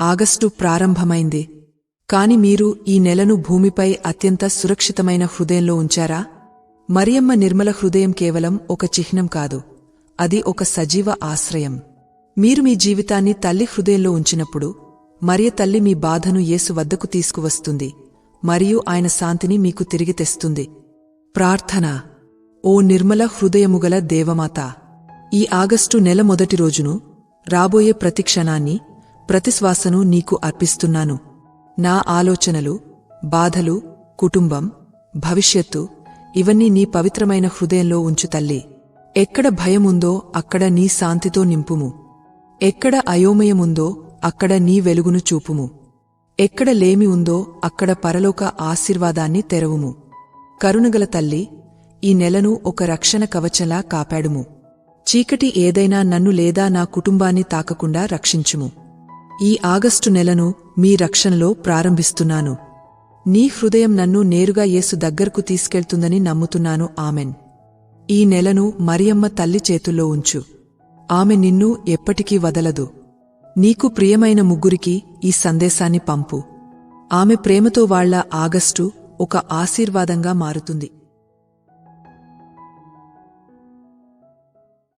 August ప్రారంభమైంది. కాని మీరు ఈ నెలను భూమిపై అత్యంత సురక్షితమైన హృదయంలో ఉంచారా? మరియమ్మ నిర్మల హృదయం కేవలం ఒక చిహ్నం కాదు. అది ఒక సజీవ ఆశ్రయం. మీరు మీ జీవితాన్ని తల్లి హృదయంలో ఉంచినప్పుడు మరియ తల్లి మీ బాధను యేసు వద్దకు తీసుకువస్తుంది మరియు ఆయన శాంతిని మీకు తిరిగి తెస్తుంది. ప్రార్థన. ఓ నిర్మల హృదయముగల దేవమాత ఈ ఆగస్టు నెల మొదటి రోజును రాబోయే ప్రతి క్షణాన్ని ప్రతిశ్వాసను నీకు అర్పిస్తున్నాను. నా ఆలోచనలు బాధలు కుటుంబం భవిష్యత్తు ఇవన్నీ నీ పవిత్రమైన హృదయంలో ఉంచు తల్లి. ఎక్కడ భయముందో అక్కడ నీ శాంతితో నింపుము. ఎక్కడ అయోమయముందో అక్కడ నీ వెలుగును చూపుము. ఎక్కడ లేమి ఉందో అక్కడ పరలోక ఆశీర్వాదాన్ని తెరవుము. కరుణగల తల్లి ఈ నెలను ఒక రక్షణ కవచలా కాపాడుము. చీకటి ఏదైనా నన్ను లేదా నా కుటుంబాన్ని తాకకుండా రక్షించుము. ఈ ఆగస్టు నెలను మీ రక్షణలో ప్రారంభిస్తున్నాను. నీ హృదయం నన్ను నేరుగా యేసు దగ్గరకు తీసుకెళ్తుందని నమ్ముతున్నాను. ఆమెన్. ఈ నెలను మరియమ్మ తల్లి చేతుల్లో ఉంచు. ఆమె నిన్ను ఎప్పటికీ వదలదు. నీకు ప్రియమైన ముగ్గురికి ఈ సందేశాన్ని పంపు. ఆమె ప్రేమతో వాళ్ళ ఆగస్టు ఒక ఆశీర్వాదంగా మారుతుంది.